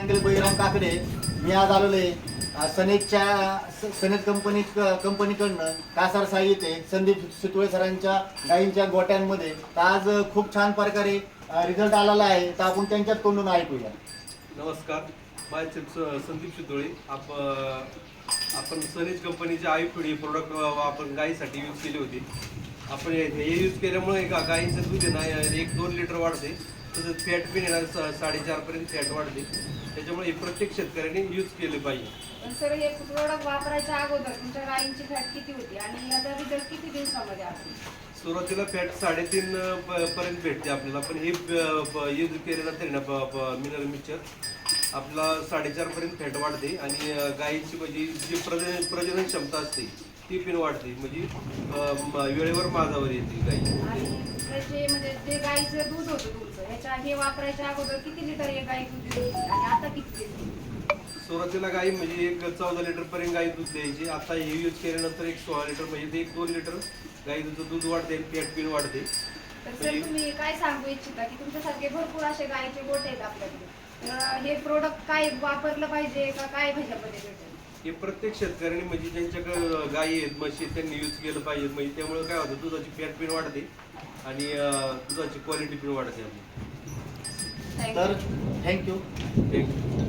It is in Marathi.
सांगेल बहिराम काकडे. मी आज आलेलो आहे अ, सनेजच्या स- सनेज कंपनी कंपनीकडनं कासार साई येते संदीप सुतुळे सरांच्या गायींच्या गोट्यांमध्ये. तर आज खूप छान प्रकारे रिझल्ट आलेला आहे. तर आपण त्यांच्याच तोंडून ऐकूया. नमस्कार. माय संदीप शितोळे आप आपण सनीज कंपनीचे आई फुडी प्रोडक्ट आपण गायीसाठी यूज केली होती. आपण हे यूज केल्यामुळे एका गायीचं दूध आहे ना एक दोन लिटर वाढते. तसंच फॅट पण येणार साडेचारपर्यंत फॅट वाढते. त्याच्यामुळे हे प्रत्येक शेतकऱ्यांनी यूज केले पाहिजे. पण सर हे प्रोडक्ट वापरायच्या अगोदर तुमच्या गायींची फॅट किती होती आणि याचा रिझल्ट किती दिवसामध्ये आला? सुरुवातीला फॅट साडेतीन अ, प- पर्यंत भेटते आपल्याला. पण हे यूज केल्यानंतर आहे ना मिनरल मिक्सचर आपला साडेचार पर्यंत फॅट वाढते आणि अ, गाईची म्हणजे जी प्रजन प्रजनन क्षमता असते ती पण वाढते. म्हणजे अ, म- वेळेवर माझावर येते गाई. आणि त्याचे म्हणजे जे गाईचं दूध होतं तुमचं ह्याच्या हे वापरायच्या अगोदर किती लिटर एक गाई दूध देत होती? आणि सुरुवातीला गाई म्हणजे एक चौदा लिटर पर्यंत गाई दूध द्यायची. आता हे यूज केल्यानंतर एक सोळा लिटर म्हणजे ते एक दोन लिटर गाईचं दूध वाढते फॅट पिन वाढते. तर सर तुम्ही काय सांगू इच्छिता की तुमच्यासारखे भरपूर असे गायीचे गोटे आहेत आपल्याकडे. तर हे प्रोडक्ट काय वापरलं पाहिजे का काय भेटेल? हे प्रत्येक शेतकऱ्यांनी म्हणजे ज्यांच्याकडे गायी आहेत म्हशी आहेत, त्यांनी यूज केलं पाहिजे. म्हणजे त्यामुळे काय होतं दुधाची फॅट पिन वाढते आणि अं, दुधाची क्वालिटी पण वाढते आपली. You. तर थँक्यू थँक्यू